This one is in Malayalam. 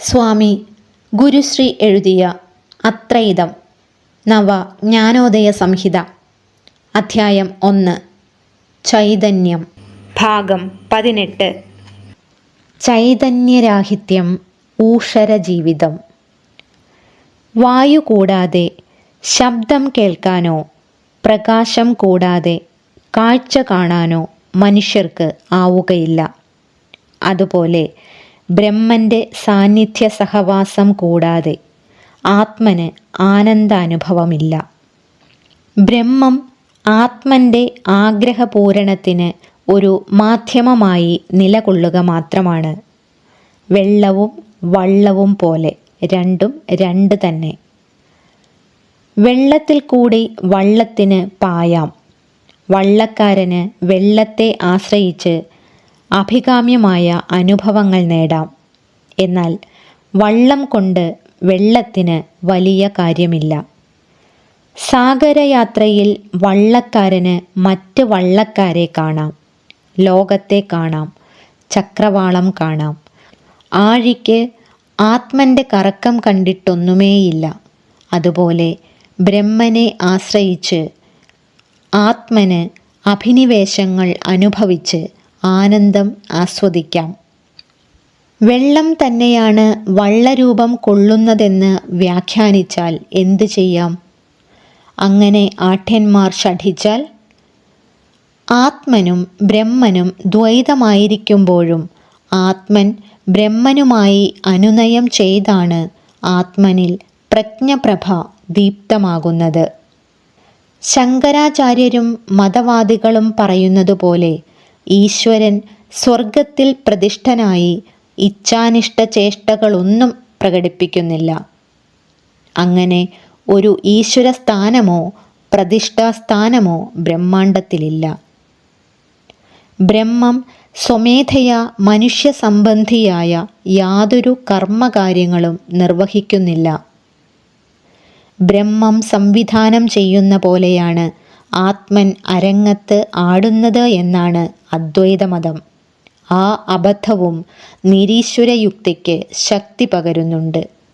സ്വാമി ഗുരുശ്രീ എഴുതിയ അത്രയിതം. നവ ജ്ഞാനോദയ സംഹിത. അധ്യായം ഒന്ന്. ചൈതന്യം. ഭാഗം പതിനെട്ട്. ചൈതന്യരാഹിത്യം ഊഷര ജീവിതം. വായു കൂടാതെ ശബ്ദം കേൾക്കാനോ പ്രകാശം കൂടാതെ കാഴ്ച കാണാനോ മനുഷ്യർക്ക് ആവുകയില്ല. അതുപോലെ ബ്രഹ്മന്റെ സാന്നിധ്യ സഹവാസം കൂടാതെ ആത്മന് ആനന്ദാനുഭവമില്ല. ബ്രഹ്മം ആത്മന്റെ ആഗ്രഹപൂരണത്തിന് ഒരു മാധ്യമമായി നിലകൊള്ളുക മാത്രമാണ്. വെള്ളവും വള്ളവും പോലെ രണ്ടും രണ്ട് തന്നെ. വെള്ളത്തിൽ കൂടി വള്ളത്തിന് പായാം. വള്ളക്കാരന് വെള്ളത്തെ ആശ്രയിച്ച് അഭികാമ്യമായ അനുഭവങ്ങൾ നേടാം. എന്നാൽ വള്ളം കൊണ്ട് വെള്ളത്തിന് വലിയ കാര്യമില്ല. സാഗരയാത്രയിൽ വള്ളക്കാരന് മറ്റ് വള്ളക്കാരെ കാണാം. ലോകത്തെ കാണാം. ചക്രവാളം കാണാം. ആഴിക്ക് ആത്മന്റെ കറക്കം കണ്ടിട്ടൊന്നുമേയില്ല. അതുപോലെ ബ്രഹ്മനെ ആശ്രയിച്ച് ആത്മന് അഭിനിവേശങ്ങൾ അനുഭവിച്ച് ആനന്ദം ആസ്വദിക്കാം. വെള്ളം തന്നെയാണ് വള്ളരൂപം കൊള്ളുന്നതെന്ന് വ്യാഖ്യാനിച്ചാൽ എന്തു ചെയ്യാം? അങ്ങനെ ആഠ്യന്മാർ ഷഠിച്ചാൽ ആത്മനും ബ്രഹ്മനും ദ്വൈതമായിരിക്കുമ്പോഴും ആത്മൻ ബ്രഹ്മനുമായി അനുനയം ചെയ്താണ് ആത്മനിൽ പ്രജ്ഞപ്രഭ ദീപ്തമാകുന്നത്. ശങ്കരാചാര്യരും മതവാദികളും പറയുന്നതുപോലെ ഈശ്വരൻ സ്വർഗത്തിൽ പ്രതിഷ്ഠനായി ഇച്ഛാനിഷ്ട ചേഷ്ടകളൊന്നും പ്രകടിപ്പിക്കുന്നില്ല. അങ്ങനെ ഒരു ഈശ്വര സ്ഥാനമോ പ്രതിഷ്ഠാസ്ഥാനമോ ബ്രഹ്മാണ്ടത്തിലില്ല ബ്രഹ്മം സ്വമേധയാ മനുഷ്യ സംബന്ധിയായ യാതൊരു കർമ്മകാര്യങ്ങളും നിർവഹിക്കുന്നില്ല. ബ്രഹ്മം സംവിധാനം ചെയ്യുന്ന പോലെയാണ് ആത്മൻ അരങ്ങത്ത് ആടുന്നത് എന്നാണ് അദ്വൈതമതം. ആ അബദ്ധവും നിരീശ്വരയുക്തിക്ക് ശക്തി പകരുന്നുണ്ട്.